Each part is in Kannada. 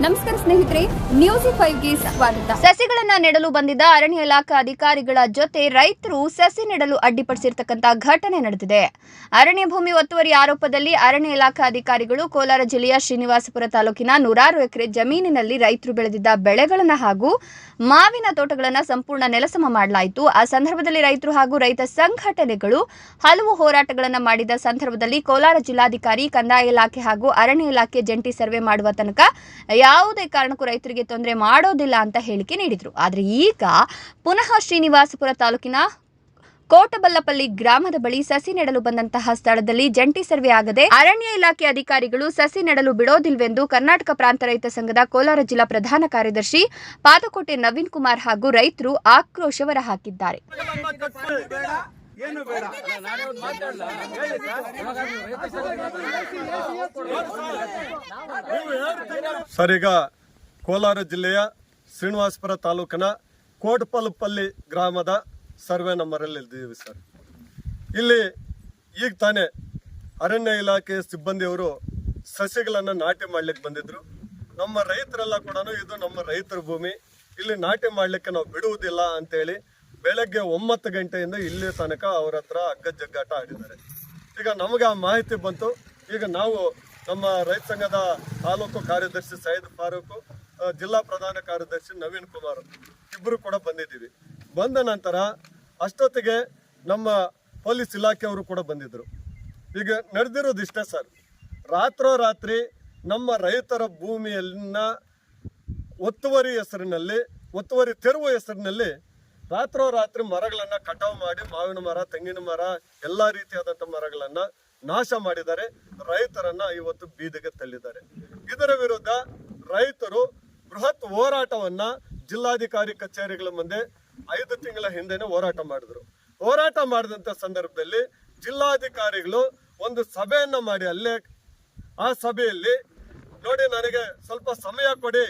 ನಮಸ್ಕಾರ ಸ್ನೇಹಿತರೆ ನ್ಯೂಸ್ ಫೈವ್ಗೆ ಸ್ವಾಗತ. ಸಸಿಗಳನ್ನ ನೆಡಲು ಬಂದಿದ್ದ ಅರಣ್ಯ ಇಲಾಖಾ ಅಧಿಕಾರಿಗಳ ಜೊತೆ ರೈತರು ಸಸಿ ನೆಡಲು ಅಡ್ಡಿಪಡಿಸಿರ್ತಕ್ಕಂಥ ಘಟನೆ ನಡೆದಿದೆ. ಅರಣ್ಯ ಭೂಮಿ ಒತ್ತುವರಿ ಆರೋಪದಲ್ಲಿ ಅರಣ್ಯ ಇಲಾಖಾ ಅಧಿಕಾರಿಗಳು ಕೋಲಾರ ಜಿಲ್ಲೆಯ ಶ್ರೀನಿವಾಸಪುರ ತಾಲೂಕಿನ ನೂರಾರು ಎಕರೆ ಜಮೀನಿನಲ್ಲಿ ರೈತರು ಬೆಳೆದಿದ್ದ ಬೆಳೆಗಳನ್ನ ಹಾಗೂ ಮಾವಿನ ತೋಟಗಳನ್ನ ಸಂಪೂರ್ಣ ನೆಲಸಮ ಮಾಡಲಾಯಿತು. ಆ ಸಂದರ್ಭದಲ್ಲಿ ರೈತರು ಹಾಗೂ ರೈತ ಸಂಘಟನೆಗಳು ಹಲವು ಹೋರಾಟಗಳನ್ನು ಮಾಡಿದ ಸಂದರ್ಭದಲ್ಲಿ ಕೋಲಾರ ಜಿಲ್ಲಾಧಿಕಾರಿ ಕಂದಾಯ ಇಲಾಖೆ ಹಾಗೂ ಅರಣ್ಯ ಇಲಾಖೆ ಜಂಟಿ ಸರ್ವೆ ಮಾಡುವ ತನಕ ಯಾವುದೇ ಕಾರಣಕ್ಕೂ ರೈತರಿಗೆ ತೊಂದರೆ ಮಾಡೋದಿಲ್ಲ ಅಂತ ಹೇಳಿಕೆ ನೀಡಿದರು. ಆದರೆ ಈಗ ಪುನಃ ಶ್ರೀನಿವಾಸಪುರ ತಾಲೂಕಿನ ಕೋಟಬಲ್ಲಪಲ್ಲಿ ಗ್ರಾಮದ ಬಳಿ ಸಸಿ ನೆಡಲು ಬಂದಂತಹ ಸ್ಥಳದಲ್ಲಿ ಜಂಟಿ ಸರ್ವೆ ಆಗದೆ ಅರಣ್ಯ ಇಲಾಖೆ ಅಧಿಕಾರಿಗಳು ಸಸಿ ನೆಡಲು ಬಿಡೋದಿಲ್ವೆಂದು ಕರ್ನಾಟಕ ಪ್ರಾಂತ ರೈತ ಸಂಘದ ಕೋಲಾರ ಜಿಲ್ಲಾ ಪ್ರಧಾನ ಕಾರ್ಯದರ್ಶಿ ಪಾದಕೋಟೆ ನವೀನ್ ಕುಮಾರ್ ಹಾಗೂ ರೈತರು ಆಕ್ರೋಶ ಹೊರಹಾಕಿದ್ದಾರೆ. ಏನು ಬೇಡ. ಸರ್ ಈಗ ಕೋಲಾರ ಜಿಲ್ಲೆಯ ಶ್ರೀನಿವಾಸಪುರ ತಾಲೂಕಿನ ಕೋಟ್ಪಲ್ಪಲ್ಲಿ ಗ್ರಾಮದ ಸರ್ವೆ ನಂಬರಲ್ಲಿ ಇದ್ದೀವಿ ಸರ್. ಇಲ್ಲಿ ಈಗ ತಾನೇ ಅರಣ್ಯ ಇಲಾಖೆ ಸಿಬ್ಬಂದಿಯವರು ಸಸಿಗಳನ್ನು ನಾಟಿ ಮಾಡ್ಲಿಕ್ಕೆ ಬಂದಿದ್ರು. ನಮ್ಮ ರೈತರೆಲ್ಲ ಕೂಡ ಇದು ನಮ್ಮ ರೈತರ ಭೂಮಿ. ಇಲ್ಲಿ ನಾಟಿ ಮಾಡ್ಲಿಕ್ಕೆ ನಾವು ಬಿಡುವುದಿಲ್ಲ ಅಂತೇಳಿ ಬೆಳಗ್ಗೆ ಒಂಬತ್ತು ಗಂಟೆಯಿಂದ ಇಲ್ಲಿ ತನಕ ಅವ್ರ ಹತ್ರ ಹಗ್ಗ ಜಗ್ಗಾಟ ಆಡಿದ್ದಾರೆ. ಈಗ ನಮಗೆ ಆ ಮಾಹಿತಿ ಬಂತು. ಈಗ ನಾವು ನಮ್ಮ ರೈತ ಸಂಘದ ತಾಲೂಕು ಕಾರ್ಯದರ್ಶಿ ಸೈದ್ ಫಾರೂಕ್ ಜಿಲ್ಲಾ ಪ್ರಧಾನ ಕಾರ್ಯದರ್ಶಿ ನವೀನ್ ಕುಮಾರ್ ಇಬ್ಬರು ಕೂಡ ಬಂದಿದ್ದೀವಿ. ಬಂದ ನಂತರ ಅಷ್ಟೊತ್ತಿಗೆ ನಮ್ಮ ಪೊಲೀಸ್ ಇಲಾಖೆಯವರು ಕೂಡ ಬಂದಿದ್ರು ಈಗ ನಡೆದಿರೋದು ಇಷ್ಟೇ ಸರ್. ರಾತ್ರೋರಾತ್ರಿ ನಮ್ಮ ರೈತರ ಭೂಮಿಯಲ್ಲಿನ ಒತ್ತುವರಿ ಹೆಸರಿನಲ್ಲಿ, ಒತ್ತುವರಿ ತೆರವು ಹೆಸರಿನಲ್ಲಿ ರಾತ್ರೋರಾತ್ರಿ ಮರಗಳನ್ನ ಕಟಾವು ಮಾಡಿ ಮಾವಿನ ಮರ, ತೆಂಗಿನ ಮರ, ಎಲ್ಲಾ ರೀತಿಯಾದಂತ ಮರಗಳನ್ನ ನಾಶ ಮಾಡಿದ್ದಾರೆ. ರೈತರನ್ನ ಇವತ್ತು ಬೀದಿಗೆ ತಳ್ಳಿದ್ದಾರೆ. ಇದರ ವಿರುದ್ಧ ರೈತರು ಬೃಹತ್ ಹೋರಾಟವನ್ನ ಜಿಲ್ಲಾಧಿಕಾರಿ ಕಚೇರಿಗಳ ಮುಂದೆ ಐದು ತಿಂಗಳ ಹಿಂದೆನೆ ಹೋರಾಟ ಮಾಡಿದ್ರು. ಹೋರಾಟ ಮಾಡಿದಂತ ಸಂದರ್ಭದಲ್ಲಿ ಜಿಲ್ಲಾಧಿಕಾರಿಗಳು ಒಂದು ಸಭೆಯನ್ನ ಮಾಡಿ ಅಲ್ಲೇ ಆ ಸಭೆಯಲ್ಲಿ, ನೋಡಿ ನನಗೆ ಸ್ವಲ್ಪ ಸಮಯ ಕೊಡಿ.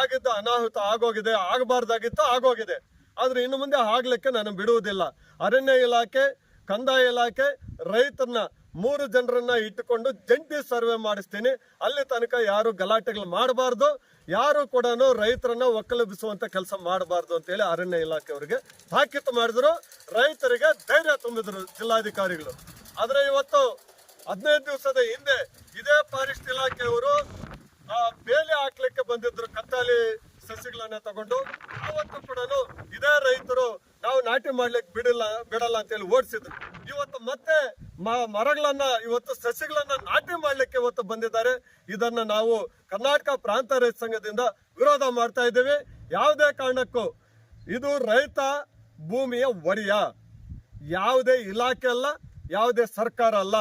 ಆಗಿದ್ದ ಅನಾಹುತ ಆಗೋಗಿದೆ, ಆಗಬಾರ್ದಾಗಿತ್ತು, ಆಗೋಗಿದೆ. ಆದ್ರೆ ಇನ್ನು ಮುಂದೆ ಆಗ್ಲಿಕ್ಕೆ ನಾನು ಬಿಡುವುದಿಲ್ಲ. ಅರಣ್ಯ ಇಲಾಖೆ, ಕಂದಾಯ ಇಲಾಖೆ ರೈತರನ್ನ ಮೂರು ಜನರನ್ನ ಇಟ್ಟುಕೊಂಡು ಜಂಟಿ ಸರ್ವೆ ಮಾಡಿಸ್ತೀನಿ. ಅಲ್ಲಿ ತನಕ ಯಾರು ಗಲಾಟೆಗಳು ಮಾಡಬಾರ್ದು. ಯಾರು ಕೂಡ ರೈತರನ್ನ ಒಕ್ಕಲೆಬ್ಬಿಸುವಂತ ಕೆಲಸ ಮಾಡಬಾರ್ದು ಅಂತೇಳಿ ಅರಣ್ಯ ಇಲಾಖೆಯವರಿಗೆ ತಾಕೀತು ಮಾಡಿದ್ರು. ರೈತರಿಗೆ ಧೈರ್ಯ ತುಂಬಿದ್ರು ಜಿಲ್ಲಾಧಿಕಾರಿಗಳು. ಆದ್ರೆ ಇವತ್ತು ಹದಿನೈದು ದಿವಸದ ಹಿಂದೆ ಇದೇ ಫಾರೆಸ್ಟ್ ಇಲಾಖೆಯವರು ಬೇಲಿ ಹಾಕ್ಲಿಕ್ಕೆ ಬಂದಿದ್ರು ಕತ್ತಾಲಿ ಸಸಿಗಳನ್ನ ತಗೊಂಡು ಅವತ್ತು ಕೂಡ ಇದೇ ರೈತರು ನಾವು ನಾಟಿ ಮಾಡ್ಲಿಕ್ಕೆ ಬಿಡಿಲ್ಲ, ಬಿಡಲ್ಲ ಅಂತ ಹೇಳಿ ಓಡಿಸಿದ್ರು. ಇವತ್ತು ಮತ್ತೆ ಮರಗಳನ್ನ, ಇವತ್ತು ಸಸಿಗಳನ್ನ ನಾಟಿ ಮಾಡ್ಲಿಕ್ಕೆ ಇವತ್ತು ಬಂದಿದ್ದಾರೆ. ಇದನ್ನ ನಾವು ಕರ್ನಾಟಕ ಪ್ರಾಂತ ರೈತ ಸಂಘದಿಂದ ವಿರೋಧ ಮಾಡ್ತಾ ಇದ್ದೀವಿ. ಯಾವುದೇ ಕಾರಣಕ್ಕೂ ಇದು ರೈತ ಭೂಮಿಯ ಒಡೆಯ. ಯಾವುದೇ ಇಲಾಖೆ ಅಲ್ಲ, ಯಾವುದೇ ಸರ್ಕಾರ ಅಲ್ಲ.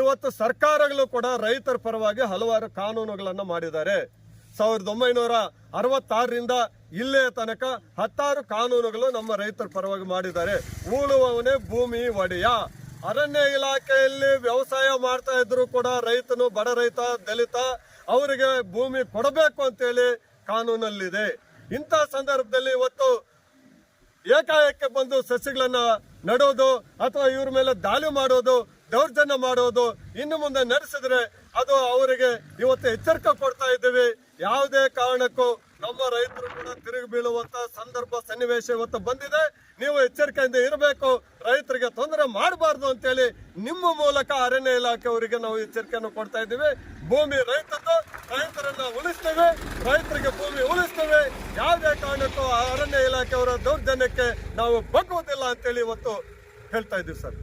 ಇವತ್ತು ಸರ್ಕಾರಗಳು ಕೂಡ ರೈತರ ಪರವಾಗಿ ಹಲವಾರು ಕಾನೂನುಗಳನ್ನು ಮಾಡಿದ್ದಾರೆ. ಸಾವಿರದ ಒಂಬೈನೂರ ಅರವತ್ತಾರರಿಂದ ಇಲ್ಲೇ ತನಕ ಹತ್ತಾರು ಕಾನೂನುಗಳು ನಮ್ಮ ರೈತರ ಪರವಾಗಿ ಮಾಡಿದ್ದಾರೆ. ಉಳುವವನೇ ಭೂಮಿ ಒಡೆಯ. ಅರಣ್ಯ ಇಲಾಖೆಯಲ್ಲಿ ವ್ಯವಸಾಯ ಮಾಡ್ತಾ ಇದ್ರು ಕೂಡ ರೈತನು ಬಡ ರೈತ, ದಲಿತ, ಅವರಿಗೆ ಭೂಮಿ ಕೊಡಬೇಕು ಅಂತೇಳಿ ಕಾನೂನಲ್ಲಿದೆ. ಇಂಥ ಸಂದರ್ಭದಲ್ಲಿ ಇವತ್ತು ಏಕಾಏಕಿ ಬಂದು ಸಸಿಗಳನ್ನ ನಡೋದು ಅಥವಾ ಇವ್ರ ಮೇಲೆ ದಾಳಿ ಮಾಡೋದು, ದೌರ್ಜನ್ಯ ಮಾಡೋದು ಇನ್ನು ಮುಂದೆ ನಡೆಸಿದ್ರೆ ಅದು ಅವರಿಗೆ ಇವತ್ತು ಎಚ್ಚರಿಕೆ ಕೊಡ್ತಾ ಇದ್ದೀವಿ. ಯಾವುದೇ ಕಾರಣಕ್ಕೂ ನಮ್ಮ ರೈತರು ಕೂಡ ತಿರುಗಿ ಬೀಳುವಂತ ಸಂದರ್ಭ ಸನ್ನಿವೇಶ ಇವತ್ತು ಬಂದಿದೆ. ನೀವು ಎಚ್ಚರಿಕೆಯಿಂದ ಇರಬೇಕು. ರೈತರಿಗೆ ತೊಂದರೆ ಮಾಡಬಾರ್ದು ಅಂತೇಳಿ ನಿಮ್ಮ ಮೂಲಕ ಅರಣ್ಯ ಇಲಾಖೆಯವರಿಗೆ ನಾವು ಎಚ್ಚರಿಕೆಯನ್ನು ಕೊಡ್ತಾ ಇದ್ದೀವಿ. ಭೂಮಿ ರೈತದ್ದು, ರೈತರನ್ನ ಉಳಿಸ್ತೇವೆ. ರೈತರಿಗೆ ಭೂಮಿ ಉಳಿಸ್ತೇವೆ. ಯಾವುದೇ ಕಾರಣಕ್ಕೂ ಅರಣ್ಯ ಇಲಾಖೆಯವರ ದೌರ್ಜನ್ಯಕ್ಕೆ ನಾವು ಬಗ್ಗುವುದಿಲ್ಲ ಅಂತೇಳಿ ಇವತ್ತು ಹೇಳ್ತಾ ಇದ್ದೀವಿ ಸರ್.